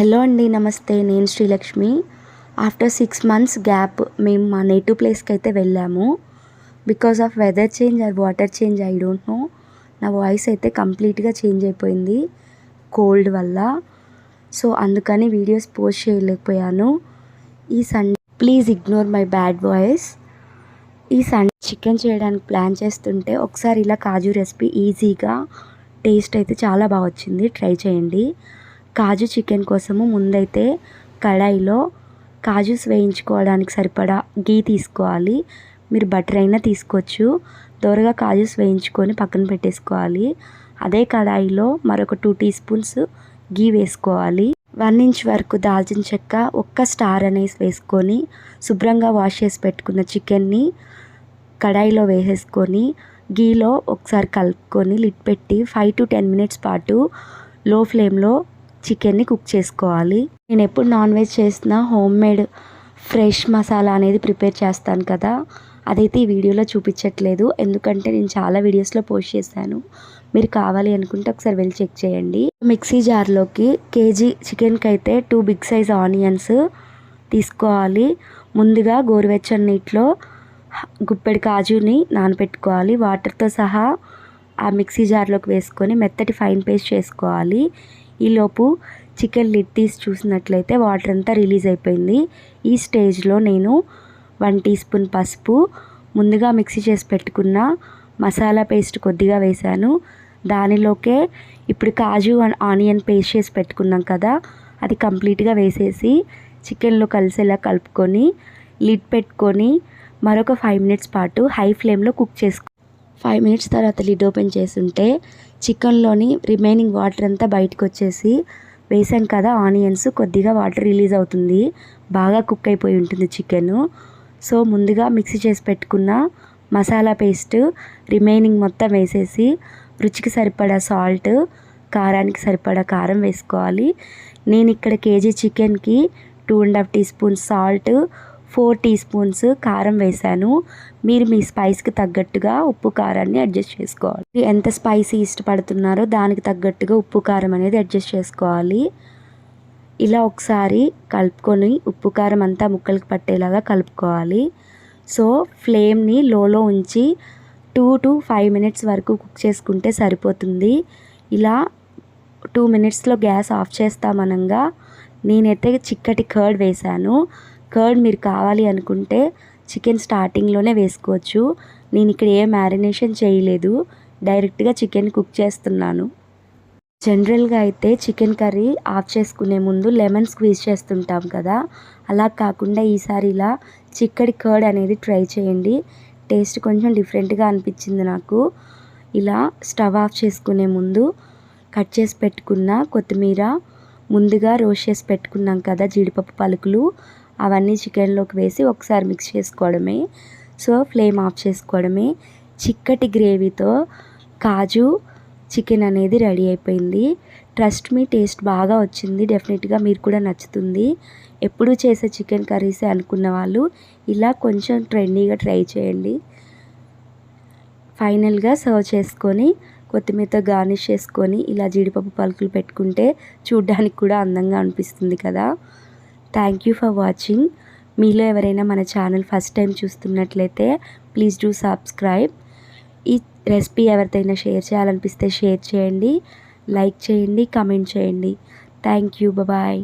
Hello అండి నమస్తే. నేను Srilakshmi. After six months gap మేము మా నేటివ్ ప్లేస్కి అయితే వెళ్ళాము. Because of weather change or water change I don't know నా వాయిస్ అయితే కంప్లీట్గా చేంజ్ అయిపోయింది కోల్డ్ వల్ల. సో అందుకని వీడియోస్ పోస్ట్ చేయలేకపోయాను. ఈ Sunday please ignore my bad voice ఈ సండే చికెన్ చేయడానికి ప్లాన్ చేస్తుంటే ఒకసారి ఇలా కాజు రెసిపీ ఈజీగా టేస్ట్ అయితే చాలా బాగా వచ్చింది. ట్రై చేయండి. కాజు చికెన్ కోసము ముందైతే కడాయిలో కాజుస్ వేయించుకోవడానికి సరిపడా గీ తీసుకోవాలి. మీరు బటర్ అయినా తీసుకోవచ్చు. దోరగా కాజుస్ వేయించుకొని పక్కన పెట్టేసుకోవాలి. అదే కడాయిలో మరొక టూ టీ స్పూన్స్ గీ వేసుకోవాలి. వన్ ఇంచ్ వరకు దాల్చిన చెక్క ఒక్క స్టార్ అనేసి వేసుకొని శుభ్రంగా వాష్ చేసి పెట్టుకున్న చికెన్ని కడాయిలో వేసేసుకొని గీలో ఒకసారి కలుపుకొని లిడ్ పెట్టి ఫైవ్ టు టెన్ మినిట్స్ పాటు లో ఫ్లేమ్లో చికెన్ని కుక్ చేసుకోవాలి. నేను ఎప్పుడు నాన్ వెజ్ చేసిన హోమ్ మేడ్ ఫ్రెష్ మసాలా అనేది ప్రిపేర్ చేస్తాను కదా. అదైతే ఈ వీడియోలో చూపించట్లేదు. ఎందుకంటే నేను చాలా వీడియోస్లో పోస్ట్ చేశాను. మీరు కావాలి అనుకుంటే ఒకసారి వెళ్ళి చెక్ చేయండి. మిక్సీ జార్లోకి కేజీ చికెన్కి అయితే టూ బిగ్ సైజ్ ఆనియన్స్ తీసుకోవాలి. ముందుగా గోరువెచ్చని నీటిలో గుప్పెడి కాజుని నానబెట్టుకోవాలి వాటర్తో సహా ఆ మిక్సీ జార్లోకి వేసుకొని మెత్తటి ఫైన్ పేస్ట్ చేసుకోవాలి. ఈలోపు చికెన్ లిడ్ తీసి చూసినట్లయితే వాటర్ అంతా రిలీజ్ అయిపోయింది. ఈ స్టేజ్లో నేను వన్ టీ స్పూన్ పసుపు ముందుగా మిక్సీ చేసి పెట్టుకున్న మసాలా పేస్ట్ కొద్దిగా వేశాను. దానిలోకే ఇప్పుడు కాజు అండ్ ఆనియన్ పేస్ట్ చేసి పెట్టుకున్నాం కదా అది కంప్లీట్గా వేసేసి చికెన్లో కలిసేలా కలుపుకొని లిడ్ పెట్టుకొని మరొక ఫైవ్ మినిట్స్ పాటు హై ఫ్లేమ్లో కుక్ చేసుకో ఫైవ్ మినిట్స్ తర్వాత లిడ్ ఓపెన్ చేస్తుంటే చికెన్లోని రిమైనింగ్ వాటర్ అంతా బయటకు వచ్చేసి వేసాం కదా ఆనియన్స్ కొద్దిగా వాటర్ రిలీజ్ అవుతుంది. బాగా కుక్ అయిపోయి ఉంటుంది చికెను. సో ముందుగా మిక్సీ చేసి పెట్టుకున్న మసాలా పేస్ట్ రిమైనింగ్ మొత్తం వేసేసి రుచికి సరిపడా సాల్ట్ కారానికి సరిపడా కారం వేసుకోవాలి. నేను ఇక్కడ కేజీ చికెన్కి two and half teaspoon salt four teaspoons కారం వేసాను మీరు మీ స్పైస్కి తగ్గట్టుగా ఉప్పు కారాన్ని అడ్జస్ట్ చేసుకోవాలి. ఎంత స్పైసీ ఇష్టపడుతున్నారో దానికి తగ్గట్టుగా ఉప్పు కారం అనేది అడ్జస్ట్ చేసుకోవాలి. ఇలా ఒకసారి కలుపుకొని ఉప్పు కారం అంతా ముక్కలకి పట్టేలాగా కలుపుకోవాలి. సో ఫ్లేమ్ని లోలో ఉంచి టూ టు ఫైవ్ మినిట్స్ వరకు కుక్ చేసుకుంటే సరిపోతుంది. ఇలా టూ మినిట్స్లో గ్యాస్ ఆఫ్ చేస్తామనగా నేనైతే చిక్కటి కర్డ్ వేశాను. కర్డ్ మీరు కావాలి అనుకుంటే చికెన్ స్టార్టింగ్లోనే వేసుకోవచ్చు. నేను ఇక్కడ ఏ మ్యారినేషన్ చేయలేదు. డైరెక్ట్గా చికెన్ కుక్ చేస్తున్నాను. జనరల్గా అయితే చికెన్ కర్రీ ఆఫ్ చేసుకునే ముందు లెమన్ స్క్వీజ్ చేస్తుంటాం కదా. అలా కాకుండా ఈసారి ఇలా చిక్కడి కర్డ్ అనేది ట్రై చేయండి. టేస్ట్ కొంచెం డిఫరెంట్గా అనిపించింది నాకు. ఇలా స్టవ్ ఆఫ్ చేసుకునే ముందు కట్ చేసి పెట్టుకున్న కొత్తిమీర ముందుగా రోస్ట్ చేసి పెట్టుకున్నాం కదా జీడిపప్పు పలుకులు. అవన్నీ చికెన్లోకి వేసి ఒకసారి మిక్స్ చేసుకోవడమే. సో ఫ్లేమ్ ఆఫ్ చేసుకోవడమే. చిక్కటి గ్రేవీతో కాజు చికెన్ అనేది రెడీ అయిపోయింది. ట్రస్ట్ మీ టేస్ట్ బాగా వచ్చింది. డెఫినెట్గా మీరు కూడా నచ్చుతుంది. ఎప్పుడు చేసే చికెన్ కర్రీసే అనుకున్న వాళ్ళు ఇలా కొంచెం ట్రెండీగా ట్రై చేయండి. ఫైనల్గా సర్వ్ చేసుకొని కొత్తిమీరతో గార్నిష్ చేసుకొని ఇలా జీడిపప్పు పలుకులు పెట్టుకుంటే చూడ్డానికి కూడా అందంగా అనిపిస్తుంది కదా. థ్యాంక్ యూ ఫర్ వాచింగ్ మీలో ఎవరైనా మన ఛానల్ ఫస్ట్ టైం చూస్తున్నట్లయితే ప్లీజ్ డూ సబ్స్క్రైబ్ ఈ రెసిపీ ఎవరికైనా షేర్ చేయాలనిపిస్తే షేర్ చేయండి లైక్ చేయండి కమెంట్ చేయండి. Thank you bye